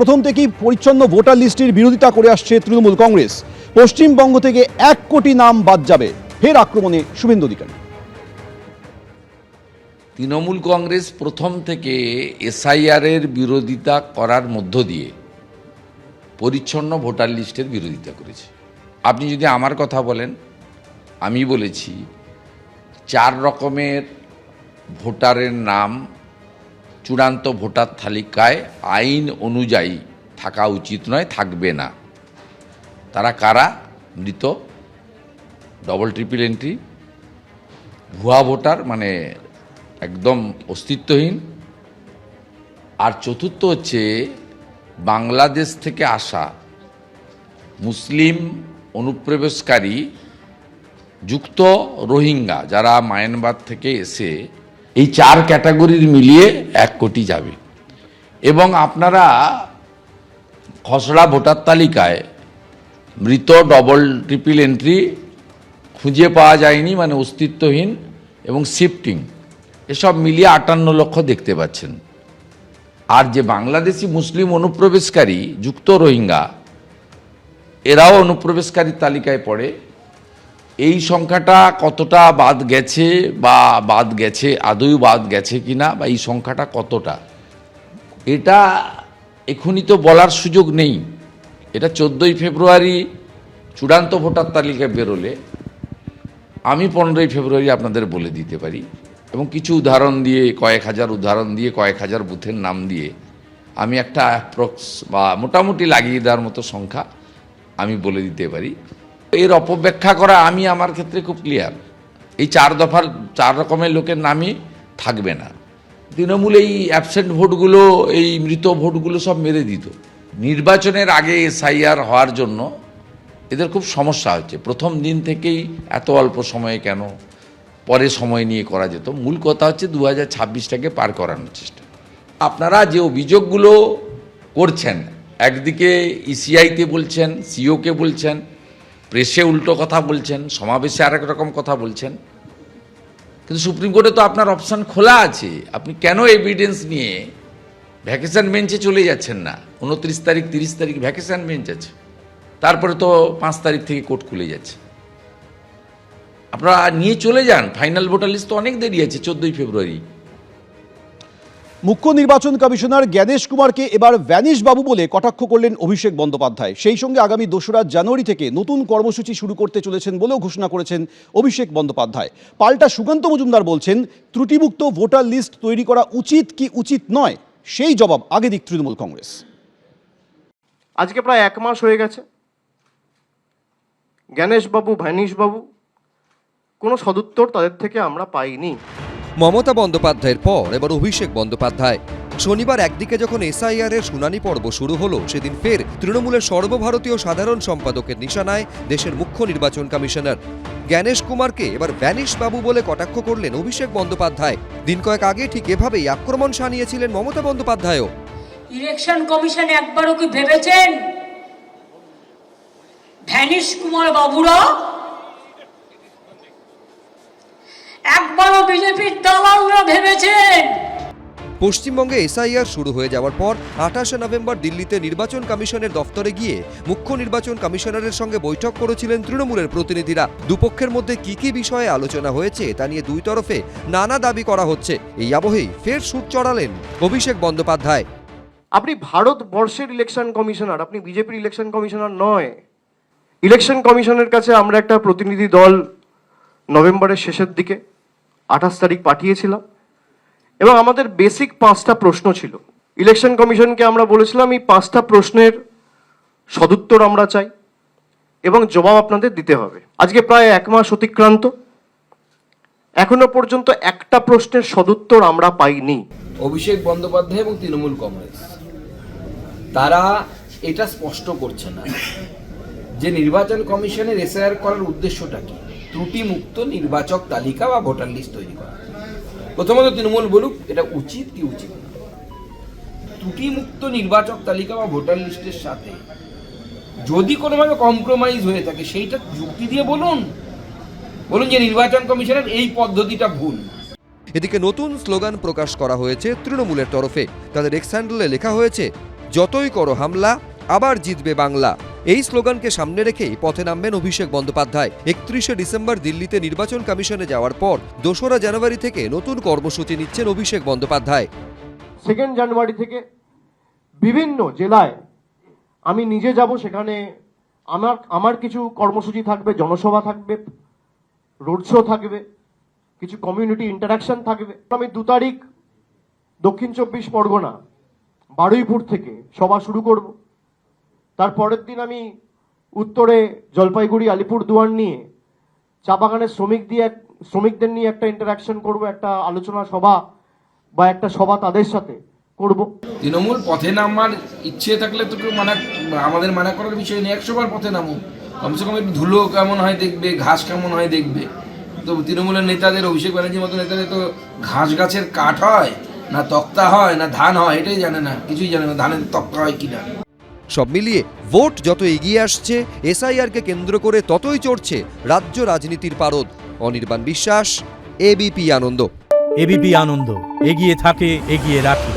প্রথম থেকেই পরিচ্ছন্ন ভোটার লিস্টের বিরোধিতা করে আসছে তৃণমূল কংগ্রেস। পশ্চিমবঙ্গ থেকে এক কোটি নাম বাদ যাবে ফের আক্রমণে শুভেন্দু অধিকারী। তৃণমূল কংগ্রেস প্রথম থেকে এসআইআরের বিরোধিতা করার মধ্য দিয়ে পরিচ্ছন্ন ভোটার লিস্টের বিরোধিতা করেছে। আপনি যদি আমার কথা বলেন, আমি বলেছি, চার রকমের ভোটারের নাম চূড়ান্ত ভোটার তালিকায় আইন অনুযায়ী থাকা উচিত নয়, থাকবে না। তারা কারা? মৃত ডবল ট্রিপল এন্ট্রি ভুয়া ভোটার মানে একদম অস্তিত্বহীন। আর চতুর্থ হচ্ছে, বাংলাদেশ থেকে আসা মুসলিম অনুপ্রবেশকারী, যুক্ত রোহিঙ্গা, যারা মায়ানমার থেকে এসে এই চার ক্যাটাগরির মিলিয়ে এক কোটি যাবে। এবং আপনারা খসড়া ভোটার তালিকায় মৃত ডবল ট্রিপল এন্ট্রি খুঁজে পাওয়া যায়নি মানে অস্তিত্বহীন এবং শিফটিং এসব মিলিয়ে আটান্ন লক্ষ দেখতে পাচ্ছেন। আর যে বাংলাদেশি মুসলিম অনুপ্রবেশকারী, যুক্ত রোহিঙ্গা, এরাও অনুপ্রবেশকারী তালিকায় পড়ে। এই সংখ্যাটা কতটা বাদ গেছে বা বাদ গেছে, আদৌ বাদ গেছে কিনা বা এই সংখ্যাটা কতটা? এটা এখনই তো বলার সুযোগ নেই। এটা চোদ্দোই ফেব্রুয়ারি, চূড়ান্ত ভোটার তালিকায় বেরোলে আমি পনেরোই ফেব্রুয়ারি আপনাদের বলে দিতে পারি এবং কিছু উদাহরণ দিয়ে, কয়েক হাজার উদাহরণ দিয়ে, কয়েক হাজার বুথের নাম দিয়ে আমি একটা অ্যাপ্রক্স বা মোটামুটি লাগিয়ে দেওয়ার মতো সংখ্যা আমি বলে দিতে পারি। এর অপব্যাখ্যা করা আমি আমার ক্ষেত্রে খুব ক্লিয়ার এই চার দফার, চার রকমের লোকের নামই থাকবে না। তৃণমূল এই অ্যাবসেন্ট ভোটগুলো, এই মৃত ভোটগুলো সব মেরে দিত। নির্বাচনের আগে এসআইআর হওয়ার জন্য এদের খুব সমস্যা হচ্ছে। প্রথম দিন থেকেই এত অল্প সময়ে কেন? পরে সময় নিয়ে করা যেত। মূল কথা হচ্ছে দু হাজার ছাব্বিশটাকে পার করানোর চেষ্টা। আপনারা যে অভিযোগগুলো করছেন, একদিকে ইসিআইতে বলছেন সিওকে বলছেন প্রেসে উল্টো কথা বলছেন, সমাবেশে আরেক রকম কথা বলছেন। কিন্তু সুপ্রিম কোর্টে তো আপনার অপশান খোলা আছে। আপনি কেন এভিডেন্স নিয়ে ভ্যাকেশন বেঞ্চে চলে যাচ্ছেন না? উনত্রিশ তারিখ, তিরিশ তারিখ ভ্যাকেশন বেঞ্চ আছে। তারপরে তো পাঁচ তারিখ থেকে কোর্ট খুলে যাচ্ছে। আপনারা নিয়ে চলে যান। ফাইনাল ভোটার লিস্ট তো অনেক দেরি আছে, চোদ্দোই ফেব্রুয়ারি। মুখ্য নির্বাচন কমিশনার জ্ঞানেশ কুমারকে এবার ভ্যানিশ বাবু বলে কটাক্ষ করলেন অভিষেক বন্দ্যোপাধ্যায়। সেই সঙ্গে আগামী দোসরা জানুয়ারি থেকে নতুন কর্মসূচি শুরু করতে চলেছেন বলেও ঘোষণা করেছেন অভিষেক বন্দ্যোপাধ্যায়। পাল্টা সুকান্ত মজুমদার বলছেন, ত্রুটিমুক্ত ভোটার লিস্ট তৈরি করা উচিত কি উচিত নয়? সেই জবাব আগে দিক তৃণমূল কংগ্রেস। আজকে প্রায় এক মাস হয়ে গেছে। জ্ঞানেশবাবু ভ্যানিশবাবু কোনো সদুত্তর তাদের থেকে আমরা পাইনি। মমতা বন্দ্যোপাধ্যায়ের পর এবার অভিষেক বন্দ্যোপাধ্যায়। শনিবার একদিকে যখন এসআইআর এর শুনানি পর্ব শুরু হলো, সেদিন ফের তৃণমূলের সর্বভারতীয় সাধারণ সম্পাদকের নিশানায় দেশের মুখ্য নির্বাচন কমিশনার জ্ঞানেশ কুমারকে এবার ব্যানিশ বাবু বলে কটাক্ষ করলেন অভিষেক বন্দ্যোপাধ্যায়। দিন কয়েক আগে ঠিক এভাবেই আক্রমণ সানিয়েছিলেন মমতা বন্দ্যোপাধ্যায়ও। ইলেকশন কমিশন একবারও কি ভেবেছেন? ভ্যানিশ কুমার বাবুরা একবারও বিজেপির দালালরা ভেবেছেন। পশ্চিমবঙ্গে এসআইআর শুরু হয়ে যাওয়ার পর আঠাশে নভেম্বর দিল্লিতে নির্বাচন কমিশনের দফতরে গিয়ে মুখ্য নির্বাচন কমিশনারের সঙ্গে বৈঠক করেছিলেন তৃণমূলের প্রতিনিধিরা। দুপক্ষের মধ্যে কি কি বিষয়ে আলোচনা হয়েছে তা নিয়ে দুই তরফে নানা দাবি করা হচ্ছে। এই আবহেই ফের সুর চড়ালেন অভিষেক বন্দ্যোপাধ্যায়। আপনি ভারতবর্ষের ইলেকশন কমিশনার আপনি বিজেপির ইলেকশন কমিশনার নয়। ইলেকশন কমিশনের কাছে আমরা একটা প্রতিনিধি দল নভেম্বরের শেষের দিকে আঠাশ তারিখ পাঠিয়েছিলাম। এবং আমাদের বেসিক পাঁচটা প্রশ্ন ছিল। ইলেকশন কমিশনকে আমরা বলেছিলাম, এই পাঁচটা প্রশ্নের সদুত্তর আমরা চাই এবং জবাব আপনাদের দিতে হবে। আজকে প্রায় এক মাস অতিক্রান্ত। এখনও পর্যন্ত একটা প্রশ্নের সদুত্তর আমরা পাইনি। অভিষেক বন্দ্যোপাধ্যায় এবং তৃণমূল কংগ্রেস, তারা এটা স্পষ্ট করছে না যে নির্বাচন কমিশনের এসআইআর করার উদ্দেশ্যটা কি? ত্রুটিমুক্ত নির্বাচক তালিকা বা ভোটার লিস্ট তৈরি করা। প্রথমত তৃণমূল বলুক, এটা উচিত কি উচিত ত্রুটিমুক্ত নির্বাচক তালিকা বা ভোটার লিস্টের সাথে যদি কোনোভাবে কম্প্রোমাইজ হয়ে থাকে, সেইটা যুক্তি দিয়ে বলুন। বলুন যে নির্বাচন কমিশনের এই পদ্ধতিটা ভুল। এদিকে নতুন স্লোগান প্রকাশ করা হয়েছে তৃণমূলের তরফে। তাদের এক্স হ্যান্ডেলে লেখা হয়েছে, যতই করো হামলা আবার জিতবে বাংলা। এই স্লোগানকে সামনে রেখেই পথে নামবেন অভিষেক বন্দ্যোপাধ্যায়। একত্রিশে ডিসেম্বর দিল্লিতে নির্বাচন কমিশনে যাওয়ার পর দোসরা জানুয়ারি থেকে নতুন কর্মসূচি নিচ্ছেন অভিষেক বন্দ্যোপাধ্যায়। সেকেন্ড জানুয়ারি থেকে বিভিন্ন জেলায় আমি নিজে যাব, সেখানে আমার আমার কিছু কর্মসূচি থাকবে, জনসভা থাকবে রোড শো থাকবে, কিছু কমিউনিটি ইন্টারাকশন থাকবে। আমি দু তারিখ দক্ষিণ চব্বিশ পরগনা, বারুইপুর থেকে সভা শুরু করব। তার পরের দিন আমি উত্তরে জলপাইগুড়ি, আলিপুর দুয়ার নিয়ে চা বাগানের শ্রমিক দিয়ে এক- শ্রমিকদের নিয়ে একটা ইন্টারাকশন করব, একটা আলোচনা সভা বা একটা সভা তাদের সাথে করব। তৃণমূল পথে নামার ইচ্ছে থাকলে তো কেউ মানা, আমাদের মানা করার বিষয় নেই। একশো বার পথে নামুন কমসে কম একটু ধুলো কেমন হয় দেখবে, ঘাস কেমন হয় দেখবে। তো তৃণমূলের নেতাদের, অভিষেক ব্যানার্জির মতো নেতাদের তো ঘাস গাছের কাঠ হয়, না তক্তা হয়, না ধান হয়, এটাই জানে না, কিছুই জানে না ধানের তক্তা হয় কিনা। সব মিলিয়ে ভোট যত এগিয়ে আসছে, এসআইআরকে কেন্দ্র করে ততই চড়ছে রাজ্য রাজনীতির পারদ অনির্বাণ বিশ্বাস এবিপি আনন্দ এবিপি আনন্দ, এগিয়ে থাকে, এগিয়ে রাখে